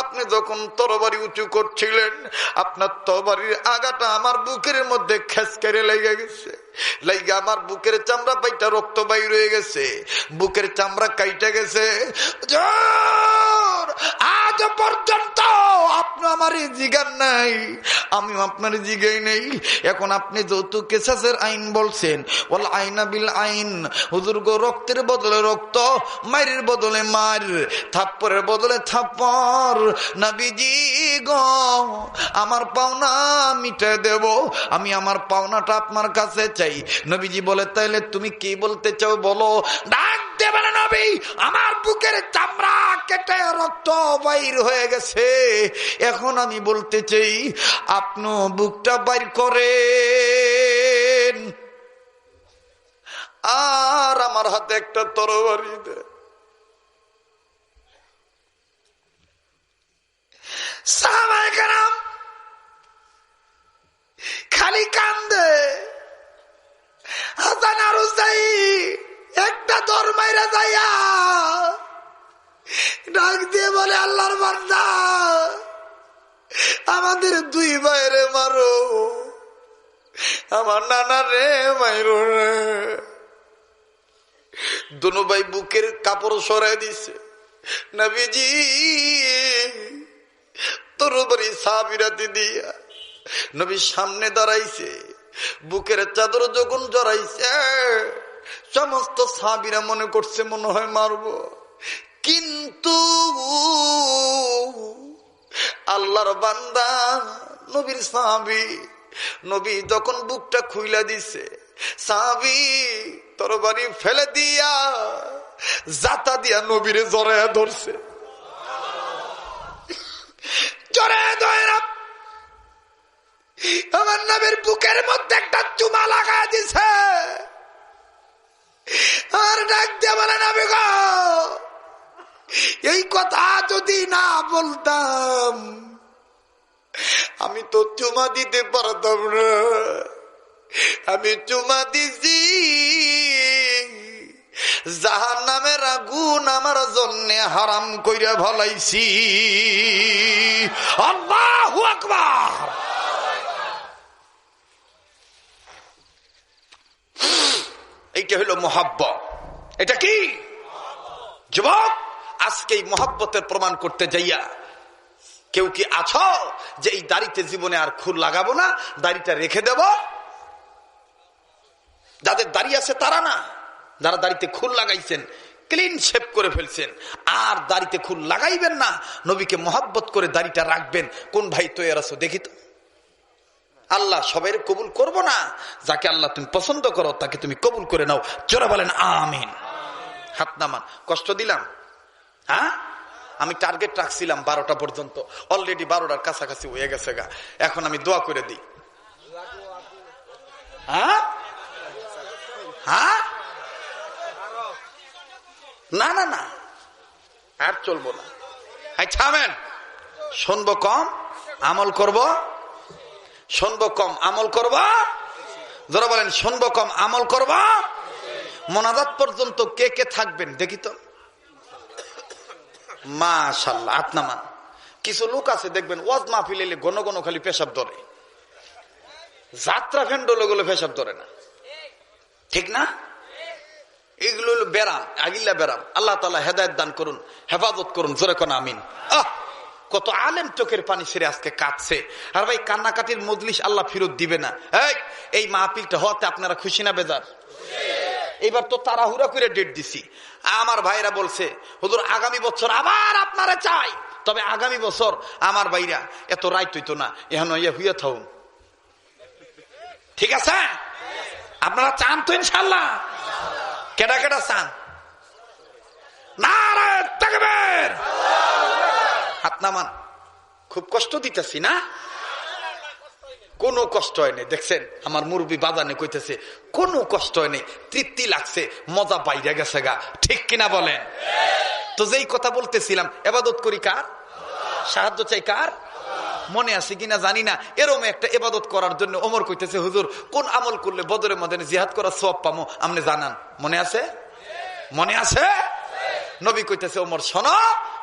আপনি যখন তরবারি উঁচু করছিলেন, আপনার তরবারির আগাটা আমার বুকের মধ্যে খেসকেরে লেগে গেছে। লাইগা আমার বুকের চামড়া পাইটা রক্ত বাই রয়ে গেছে। বুকের চামড়া কাইটা গেছে। আজ পর্যন্ত আপনি আমার জিগার নাই। আমি আপনার জিগাই নেই। এখন আপনি যৌতুক কেসাসের আইন বলছেন। বল আইনা বিল আইন। হুজুর গো, রক্তের বদলে রক্ত, মায়ের বদলে মার থাপ্পরের বদলে থাপ্পর। নাবিজি গো, আমার পাওনা মিটে দেব। আমি আমার পাওনাটা আপনার কাছে চাই। নবীজি বলে, তাইলে তুমি কি বলতে চাও বলো? ডাক দেবে না নবী, আমার বুকের চামড়া কেটে রক্ত বাইর হয়ে গেছে। এখন আমি বলতে চাই, আপনি বুকটা বাইর করেন। আর আমার হাতে একটা তরবারি দে। খালি কান্দে হাসান আর একটা দর মাইরা যাইয়া ডাক দিয়ে বলে আল্লাহর বান্দা আমাদের দুই বাইরে মারো। আমার নানা রে মাইরো রে। দুনো ভাই বুকের কাপড় সরাই দিছে। নবীজি, তোর বাড়ি সাবিরাতি দিয়া নবী সামনে দাঁড়াইছে। বুকের চাদর যখন জড়াইছে, সমস্ত সাবিরা মনে করছে মনে হয় মারব। কিন্তু আল্লাহর বান্দা নবীর সাহাবি, নবী যখন বুকটা খুইলা দিছে, সাহাবি তোর বাড়ি ফেলে দিয়া জাতা দিয়া নবীরে জড়াইয়া ধরছে। আমার বুকের মধ্যে একটা চুমা দিছে। আর এই কথা যদি না বলতাম আমি তো চুমা দিতে পারতাম না। আমি চুমা দিছি। যাহার নামের আগুন আমার জন্য হারাম কইরা ভালাইছি। এইটা হলো মোহাব্বত। এটা কি? যুবক আজকে এই মহাব্বতের প্রমাণ করতে যাইয়া কেউ কি আছো যে এই দাড়িতে জীবনে আর খুর লাগাবো না? দাড়িটা রেখে দেব? যাদের দাড়ি আছে তারা না। যারা দাড়িতে খুর লাগাইছেন ক্লিন শেপ করে ফেলছেন। আর দাড়িতে খুর লাগাইবেন না, নবীকে মহাব্বত করে দাড়িটা রাখবেন। কোন ভাই তৈরি আছো দেখি তো। আল্লাহ সবাই কবুল করব না। যাকে আল্লাহ তুমি পছন্দ করো, তাকে তুমি কবুল করে নাও। চোরা বলেন, আমিন। হাত নামান। কষ্ট দিলাম। হ্যাঁ? আমি টার্গেট রাখছিলাম বারোটা পর্যন্ত। অলরেডি বারোটার কাছাকাছি হয়ে গেছে গা। এখন আমি দোয়া করে দিই। হ্যাঁ? হ্যাঁ? না না না। আর চলবো না। থামেন। শুনব কম, আমল করব। শুনব কম, আমল করব। যারা বলেন, শুনব কম, আমল করব। মোনাজাত পর্যন্ত কে কে থাকবেন? দেখি তো। মাশাল্লাহ আপনামান কিছু লোক আছে, দেখবেন, ওয়াজ মাহফিল এলে ঘন ঘন খালি পেশাব ধরে। যাত্রা ফেন্ড লোকগুলো পেশাব ধরে না। ঠিক না? এগুলো হলো ব্যারাম, আগিল্লা ব্যারাম। আল্লাহ তালা হেদায়ত দান করুন, হেফাজত করুন, জোরে কোন আমিন। আহ! কত আলেম চোখের পানি ছেড়ে আজকে কাঁদছে। আর ভাই, কান্নাকাটির মজলিস আল্লাহ ফিরত দিবে না। এই মাহফিলটা হতে আপনারা খুশি না, বেজার? এবার তো তাড়াহুড়া করে ডেট দিছি। আমার ভাইরা বলছে, হুজুর, আগামী বছর আবার আপনারা চাই। তবে আগামী বছর আমার ভাইরা, এত রাইত হইতো না এখন ইয়ে হুইয়া থাকুন ঠিক আছে? আপনারা চান তো ইনশাল্লাহ কেডা কেডা চান? হাত নামান। খুব কষ্ট দিতেছি না? কোনো কষ্ট হয় নাই। দেখছেন, আমার মুরব্বী বাজানে কইতেছে, কোনো কষ্ট হয় নাই, তৃপ্তি লাগছে, মজা বাইরে গেছে গা। ঠিক কিনা বলেন? তো যেই কথা বলতেছিলাম, এবাদত করি কার? সাহায্য চাই কার? মনে আছে কিনা জানি না। এরম একটা এবাদত করার জন্য ওমর কইতেছে, হুজুর, কোন আমল করলে বদরের মধ্যে জিহাদ করার সব পামো? আপনি জানান। মনে আছে? মনে আছে? নবী কইতেছে, ওমর, শোনো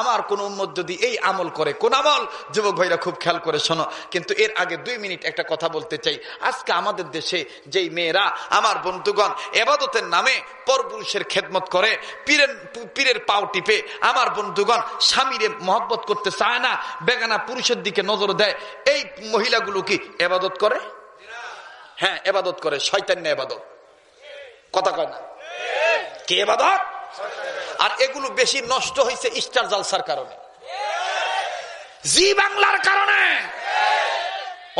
আমার কোন উম্মত যদি এই আমল করে, কোন আমল? যুবক ভাইরা খুব খেয়াল করে শোনো, কিন্তু এর আগে দুই মিনিট একটা কথা বলতে চাই। আজকে আমাদের দেশে যেই মেয়েরা, আমার বন্ধুগণ এবাদতের নামে পরপুরুষের খেদমত করে, পীরের পীরের পাও টিপে, আমার বন্ধুগণ স্বামীরে মহব্বত করতে চায় না, বেগানা পুরুষের দিকে নজর দেয়, এই মহিলাগুলো কি এবাদত করে? হ্যাঁ এবাদত করে শয়তান্য এবাদত। কথা কয় না? কে এবাদত? আর এগুলো বেশি নষ্ট হয়েছে স্টার জালসার কারণে। জি বাংলার কারণে।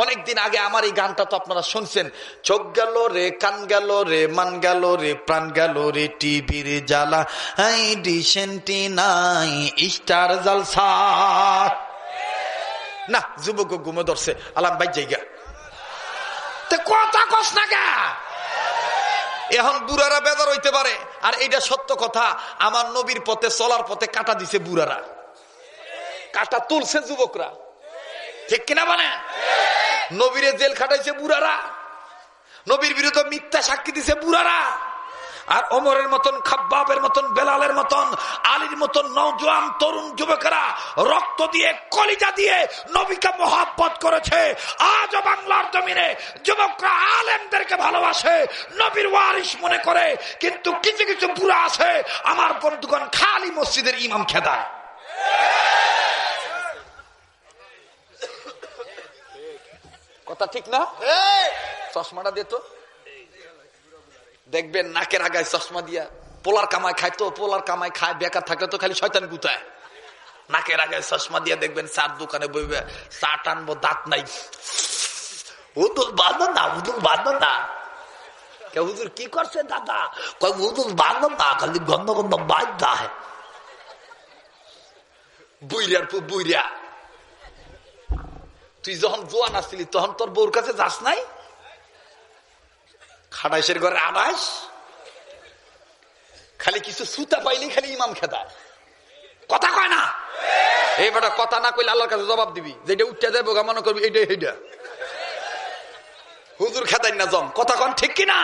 অনেকদিন আগে আমার এই গানটা তো আপনারা শুনছেন। চোখ গেল রে, কান গেল রে, মান গেল রে, প্রাণ গেল রে, টিভির জ্বালা। হাই ডিসেন্টি নাই স্টার জালসা। না, যুবক ঘুমে ধরছে আলাম ভাই জায়গা কথা কস না কে? এখন বুড়ারা বেদার হইতে পারে। আর এটা সত্য কথা, আমার নবীর পথে, চলার পথে কাটা দিছে বুড়ারা। কাটা তুলছে যুবকরা। ঠিক কিনা মানে? নবীরে জেল খাটাইছে বুড়ারা। নবীর বিরুদ্ধে মিথ্যা সাক্ষী দিছে বুড়ারা। আর অমরের মতন খাব্বাবের মতন বেলালের মতন আলীর মতন নৌজওয়ান তরুণ যুবকেরা রক্ত দিয়ে কলিজা দিয়ে নবীকে মহাব্বত করেছে। আজ বাংলার জমিনে যুবকরা আলেমদেরকে ভালোবাসে নবীর ওয়ারিস মনে করে কিন্তু কিছু কিছু বুড়া আছে আমার বন্ধুগণ খালি মসজিদের ইমাম খেদায়। কথা ঠিক না? চশমাটা দে তো। দেখবেন নাকের আগায় চশমা দিয়া পোলার কামাই খায়, তো পোলার কামাই খায়, বেকার থাকলে তো খালি শয়তান গুতায়। নাকের আগায় চশমা দিয়ে দেখবেন চার দোকানে বইবে চা টানবো দাঁত নাই। কি করছে দাদা? খালি গন্ধ গন্ধ তুই যখন জোয়ান আসছিলি, তখন তোর বউর কাছে যাস নাই? খাটাইশের ঘরে আনাস? খালি কিছু সুতা পাইলি খালি ইমাম খেতা কথা কয় না? এই বেটা কথা না কইলে আল্লাহর কাছে জবাব দিবি। যেটা উঠতে দেব মনে করবি এইটা এইটা হুজুর খেতাই না জম। কথা কন ঠিক কিনা?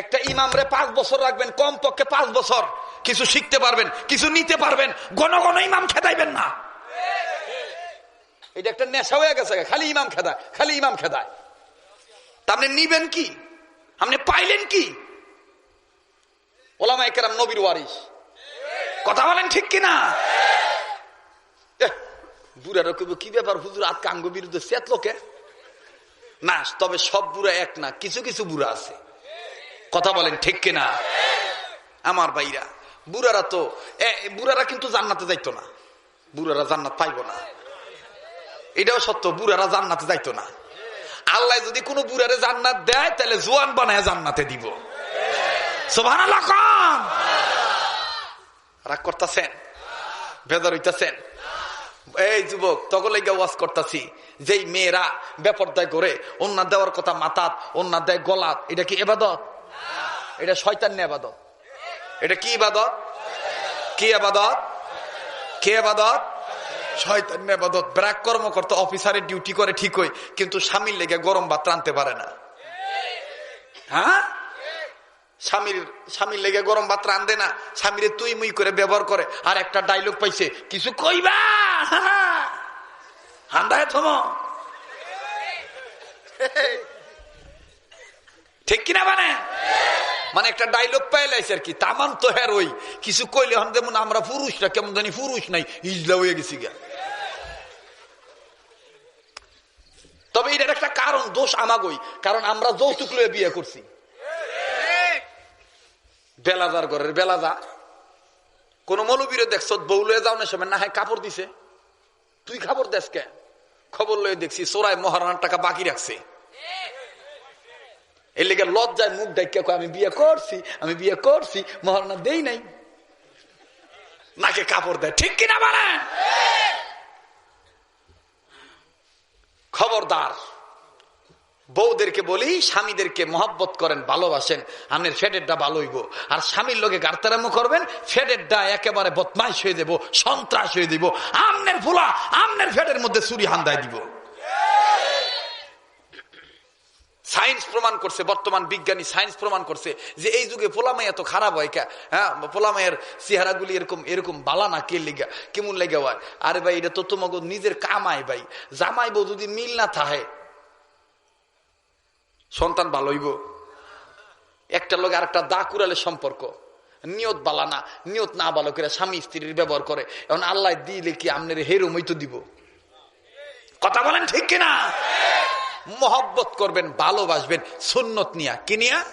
একটা ইমামরে পাঁচ বছর রাখবেন কম পক্ষে পাঁচ বছর। কিছু শিখতে পারবেন, কিছু নিতে পারবেন। ঘন ঘন ইমাম খেদাইবেন না। এটা একটা নেশা হয়ে গেছে খালি ইমাম খেদায়, খালি ইমাম খেদায়। তা আপনি নিবেন কি? আপনি পাইলেন কি? ওলামা একরাম নবীর ওয়ারিস কথা বলেন ঠিক কিনা? বুড়ার কি ব্যাপার হুজুর আঙ্গ বিরুদ্ধে সেত লোকে? না, তবে সব বুড়া এক না, কিছু কিছু বুড়া আছে। কথা বলেন ঠিক কিনা? আমার ভাইরা, বুড়ারা তো বুড়ারা কিন্তু জান্নাতে যাইতো না। বুড়ারা জান্নাত পাইব না। এটাও সত্য, বুড়ারা জান্নাতে যাইতো না। আল্লাহ যদি কোনো বুড়ারে জান্নাত দেয়, তাহলে জোয়ান বানায় জান্নাতে দিব। রাগ করতেছেন? বেদর হইতেছেন? এই যুবক তখন লেগে ওয়াজ করতেছি, যেই মেয়েরা বেপরদায় করে অন্য দেওয়ার কথা মাতাত অন্য দেয় গলাত, এটা কি এবাদত? এটা শয়তান এবাদত। এটা কি ইবাদত কি আবাদত কে আবাদত শয়তান আবাদত ব্র্যাক কর্মকর্তা অফিসারের ডিউটি করে ঠিকই, কিন্তু স্বামীর লেগে গরম ভাত রানতে পারে না। হ্যাঁ? স্বামীর স্বামীর লেগে গরম ভাত রান্ধে না, স্বামীরে তুই মুই করে ব্যবহার করে। আর একটা ডাইলগ পাইছে, কিছু কইবা? হান্দায় থম। ঠিক কিনা মানে? মানে একটা ডাইলগ পাইলাইছে আর কি তামান তো হ্যার ওই, কিছু কইলে হন যেমন আমরা পুরুষরা কেমন জানি পুরুষ নাই, ইজলা হয়ে গেছি গা। তবে এটার একটা কারণ, দোষ আমাগই, কারণ আমরা যৌতুক লয়ে বিয়ে করছি। বেলাদার ঘরের বেলাদা কোন মৌলবীরে দেখছ, বউ লয়ে যাও না সময় না হয় কাপড় দিছে। তুই খাবার দেশ কে? খবর লয়ে দেখছি সোরাই মহারানার টাকা বাকি রাখছে। এর লেগে লজ্জায় মুখ ডাইকে আমি বিয়ে করছি, আমি বিয়ে করছি, মহারানা দেই নাই। নাকে কাপড় দেয়। ঠিক কিনা খবরদার। বউদেরকে বলি, স্বামীদেরকে মহব্বত করেন, ভালোবাসেন আপনার ফেডেরটা ভালো হইব আর স্বামীর লোকে গার্তারামো করবেন ফেডেরটা একেবারে বদমাইশ হয়ে দেব, সন্ত্রাস হয়ে দিব, আমনের ফুলা, আমনের ফেডের মধ্যে চুরি হান্দায় দিব। সায়েন্স প্রমাণ করছে, বর্তমান বিজ্ঞানী সায়েন্স প্রমাণ করছে যে এই যুগে পোলামাই এত খারাপ হয় কে হ্যাঁ? পোলামাইয়ের চেহারাগুলি এরকম এরকম বালা না, কে লিগা, কেমন লেগে হয়? আরে ভাই, এটা তো তোমাকে নিজের কামাই ভাই। জামাই বউ যদি মিল না থাহে সন্তান ভালো হইব। একটা লোক আর একটা দা কুড়ালে সম্পর্ক। নিয়ত বালানা নিয়ত না ভালো করে স্বামী স্ত্রীর ব্যবহার করে। এখন আল্লাহ দিলে কি আপনার হেরো তো দিব? কথা বলেন ঠিক কিনা? মহব্বত করবেন, ভালোবাসবেন, সুন্নত নিয়া। কি নিয়া?